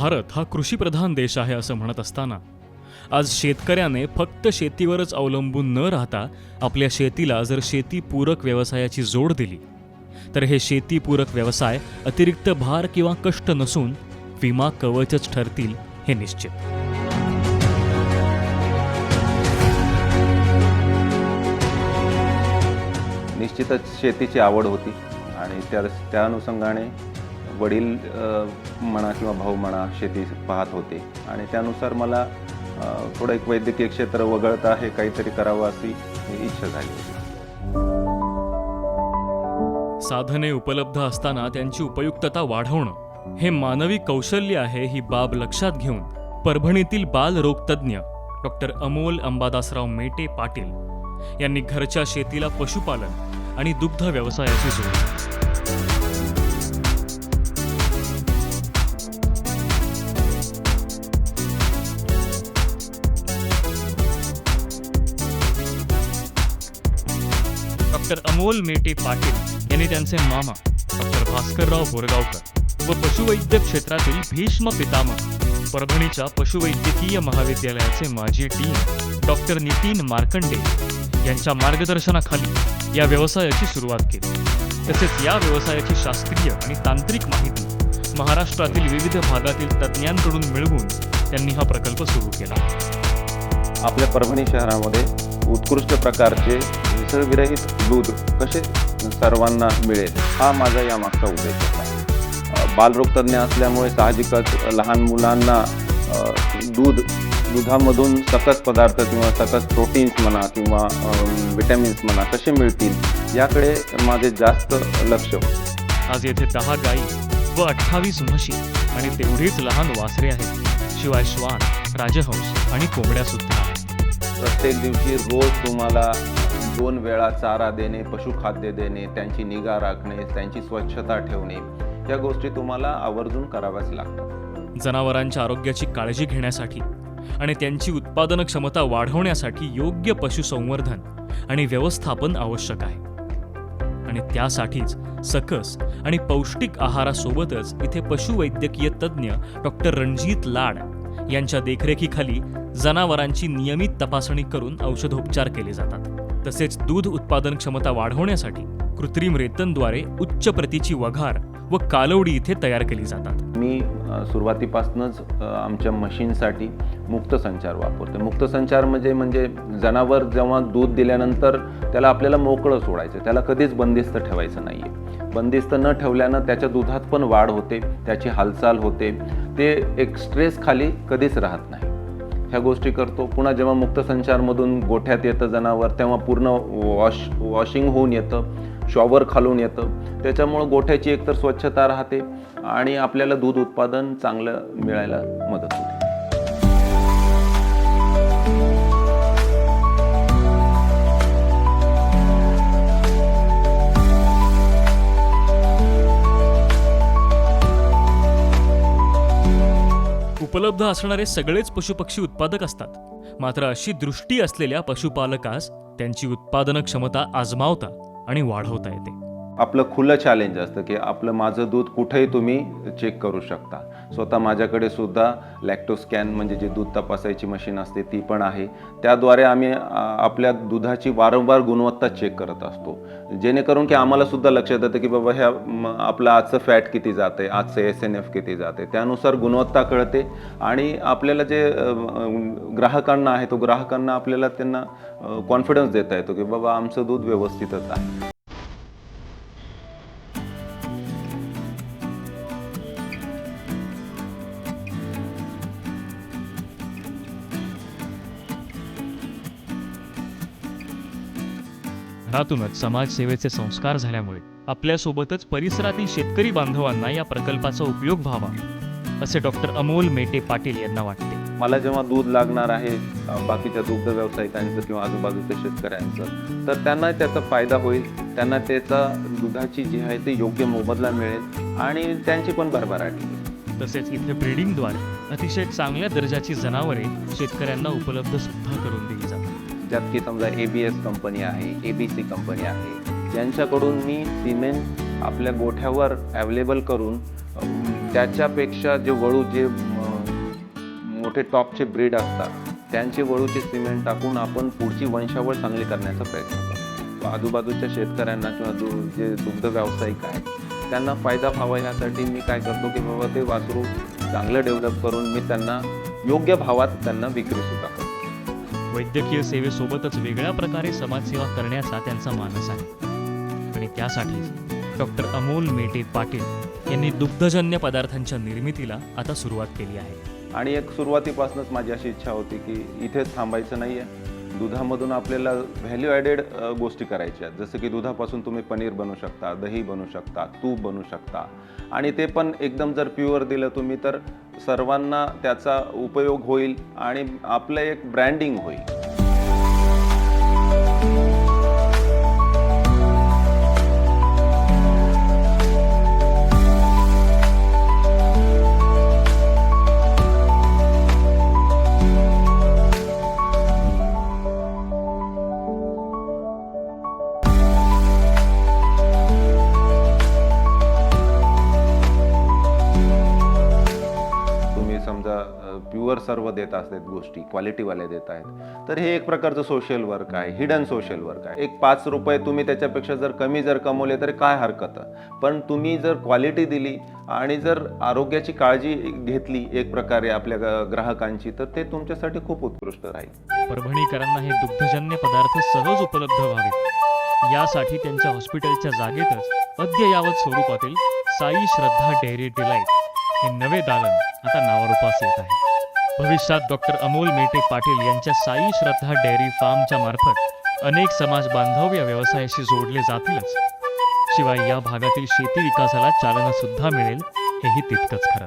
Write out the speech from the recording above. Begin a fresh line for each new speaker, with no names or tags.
भारत हा कृषीप्रधान देश आहे असं म्हणत असताना आज शेतकऱ्याने फक्त शेतीवरच अवलंबून न राहता आपल्या शेतीला जर शेतीपूरक व्यवसायाची जोड दिली तर हे शेतीपूरक व्यवसाय अतिरिक्त भार किंवा कष्ट नसून विमा कवचच ठरतील हे निश्चित.
निश्चितच शेतीची आवड होती आणि त्या त्या अनुषंगाने वडील म्हणा किंवा भाऊ म्हणा शेती पाहत होते. आणि त्यानुसार मला थोडं एक वैद्यकीय क्षेत्र वगळता हे काहीतरी करावं अशी इच्छा झाली होती.
साधने उपलब्ध असताना त्यांची उपयुक्तता वाढवणं हे मानवी कौशल्य आहे ही बाब लक्षात घेऊन परभणीतील बालरोगतज्ञ डॉक्टर अमोल अंबादासराव मेटे पाटील यांनी घरच्या शेतीला पशुपालन आणि दुग्ध व्यवसायाची जोडली. डॉक्टर अमोल मेटे पाटील यांनी त्यांचे मामा डॉक्टर भास्करराव बोरगावकर व पशुवैद्य क्षेत्रातील भीष्म पितामह परभणीच्या पशुवैद्यकीय महाविद्यालयाचे माजी डीन डॉक्टर नितीन मार्कंडे यांच्या मार्गदर्शनाखाली या व्यवसायाची सुरुवात केली. तसेच या व्यवसायाची शास्त्रीय आणि तांत्रिक माहिती महाराष्ट्रातील विविध भागातील तज्ज्ञांकडून मिळवून त्यांनी हा प्रकल्प सुरू केला.
आपल्या परभणी शहरामध्ये उत्कृष्ट प्रकारचे भेसळविरहित दूध कसे सर्वांना मिळेल हा माझा यामागचा उद्देश होता. बालरोगतज्ञ असल्यामुळे साहजिकच लहान मुलांना दूध दुधामधून सकस पदार्थ किंवा सकस प्रोटीन्स म्हणा किंवा विटॅमिन्स म्हणा कसे मिळतील याकडे माझे जास्त लक्ष होते.
आज येथे दहा गायी व अठ्ठावीस म्हशी आणि तेवढीच लहान वासरे आहेत. शिवाय श्वान राजहंस आणि कोंबड्या सुद्धा
प्रत्येक दिवशी रोज तुम्हाला दोन वेळा चारा देणे पशुखाद्य देणे त्यांची निगा राखणे त्यांची स्वच्छता ठेवणे या गोष्टी तुम्हाला आवर्जून कराव्याच लागतात.
जनावरांच्या आरोग्याची काळजी घेण्यासाठी आणि त्यांची उत्पादन क्षमता वाढवण्यासाठी योग्य पशुसंवर्धन आणि व्यवस्थापन आवश्यक आहे. आणि त्यासाठीच सकस आणि पौष्टिक आहारासोबतच इथे पशुवैद्यकीय तज्ज्ञ डॉक्टर रणजित लाड यांच्या देखरेखीखाली जनावरांची नियमित तपासणी करून औषधोपचार केले जातात. तसेच दूध उत्पादन क्षमता वाढवण्यासाठी कृत्रिम रेतनद्वारे उच्च प्रतीची वघार व कालवडी इथे तयार केली जातात.
मी सुरुवातीपासूनच आमच्या मशीनसाठी मुक्त संचार वापरतो. मुक्त संचार म्हणजे म्हणजे जनावर जेव्हा दूध दिल्यानंतर त्याला आपल्याला मोकळं सोडायचं त्याला कधीच बंदिस्त ठेवायचं नाही आहे बंदिस्त न ठेवल्यानं त्याच्या दुधात पण वाढ होते त्याची हालचाल होते. ते एक स्ट्रेस खाली कधीच राहत नाही. ह्या गोष्टी करतो. पुन्हा जेव्हा मुक्त संचारमधून गोठ्यात येतं जनावर तेव्हा पूर्ण वॉश वॉशिंग होऊन येतं शॉवर खालून येतं. त्याच्यामुळं गोठ्याची एकतर स्वच्छता राहते आणि आपल्याला दूध उत्पादन चांगलं मिळायला मदत होते.
उपलब्ध असणारे सगळेच पशुपक्षी उत्पादक असतात. मात्र अशी दृष्टी असलेल्या पशुपालकास त्यांची उत्पादन क्षमता आजमावता आणि वाढवता येते.
आपलं खुलं चॅलेंज असतं की आपलं माझं दूध कुठेही तुम्ही चेक करू शकता. स्वतः माझ्याकडे सुद्धा लॅक्टो स्कॅन म्हणजे जे दूध तपासायची मशीन असते ती पण आहे. त्याद्वारे आम्ही आपल्या दुधाची वारंवार गुणवत्ता चेक करत असतो. जेणेकरून की आम्हाला सुद्धा लक्षात येतं की बाबा ह्या आपलं आजचं फॅट किती जाते आजचं एस एन एफ किती जाते त्यानुसार गुणवत्ता कळते आणि आपल्याला जे ग्राहकांना आहे तो ग्राहकांना आपल्याला त्यांना कॉन्फिडन्स देता येतो की बाबा आमचं दूध व्यवस्थितच आहे.
घरातूनच समाजसेवेचे संस्कार झाल्यामुळे आपल्यासोबतच परिसरातील शेतकरी बांधवांना या प्रकल्पाचा उपयोग व्हावा असे डॉक्टर अमोल मेटे पाटील यांना वाटते.
मला जेव्हा दूध लागणार आहे बाकीच्या दुग्ध व्यावसायिकांचं किंवा आजूबाजूच्या शेतकऱ्यांचं तर त्यांना त्याचा फायदा होईल. त्यांना त्याचा दुधाची जी आहे ती योग्य मोबदला मिळेल आणि त्यांची पण भरभराटी.
तसेच इथे ब्रीडिंगद्वारे अतिशय चांगल्या दर्जाची जनावरे शेतकऱ्यांना उपलब्ध सुद्धा करून दिली जातात.
ज्यात की समजा ए बी एस कंपनी आहे ए बी सी कंपनी आहे यांच्याकडून मी सिमेंट आपल्या गोठ्यावर अवेलेबल करून त्याच्यापेक्षा जे वळू जे मोठे टॉपचे ब्रीड असतात त्यांचे वळूचे सिमेंट टाकून आपण पुढची वंशावळ चांगली करण्याचा प्रयत्न करतो. आजूबाजूच्या शेतकऱ्यांना किंवा दु जे दुग्ध व्यावसायिक आहेत त्यांना फायदा व्हावा यासाठी मी काय करतो की बाबा ते वासरू चांगलं डेव्हलप करून मी त्यांना योग्य भावात त्यांना विक्री सुद्धा
वैद्यकीय सेवेसोबतच वेगळ्या प्रकारे समाजसेवा करण्याचा त्यांचा मानस आहे. आणि त्यासाठीच डॉक्टर अमोल मेटे पाटील यांनी दुग्धजन्य पदार्थांच्या निर्मितीला आता सुरुवात केली आहे.
आणि एक सुरुवातीपासूनच माझी अशी इच्छा होती की इथेच थांबायचं नाही आहे दुधामधून आपल्याला व्हॅल्यू ॲडेड गोष्टी करायच्या आहेत. जसं की दुधापासून तुम्ही पनीर बनवू शकता दही बनवू शकता तूप बनवू शकता. आणि ते पण एकदम जर प्युअर दिलं तुम्ही तर सर्वांना त्याचा उपयोग होईल आणि आपलं एक ब्रँडिंग होईल. सर्व देत असतात गोष्टी क्वालिटीवाले देत आहेत. तर हे एक प्रकारचं सोशल वर्क आहे हिडन सोशल वर्क आहे. एक पाच रुपये तुम्ही त्याच्यापेक्षा जर कमी जर कमवले तर काय हरकत? पण तुम्ही जर क्वालिटी दिली आणि जर आरोग्याची काळजी घेतली एक प्रकारे आपल्या ग्राहकांची तर ते तुमच्यासाठी खूप उत्कृष्ट राहील.
परभणीकरांना हे दुग्धजन्य पदार्थ सहज उपलब्ध व्हावे यासाठी त्यांच्या हॉस्पिटलच्या जागेतच अद्ययावत स्वरूपातील साई श्रद्धा डेअरी डिलाईट हे नवे दालन आता नावारूपास येत आहे. भविष्यात डॉक्टर अमोल मेटे पाटील यांच्या साई श्रद्धा डेअरी फार्मच्या मार्फत अनेक समाज बांधव या व्यवसायाशी जोडले जातीलच. शिवाय या भागातील शेती विकासाला चालना सुद्धा मिळेल हेही तितकंच खरं.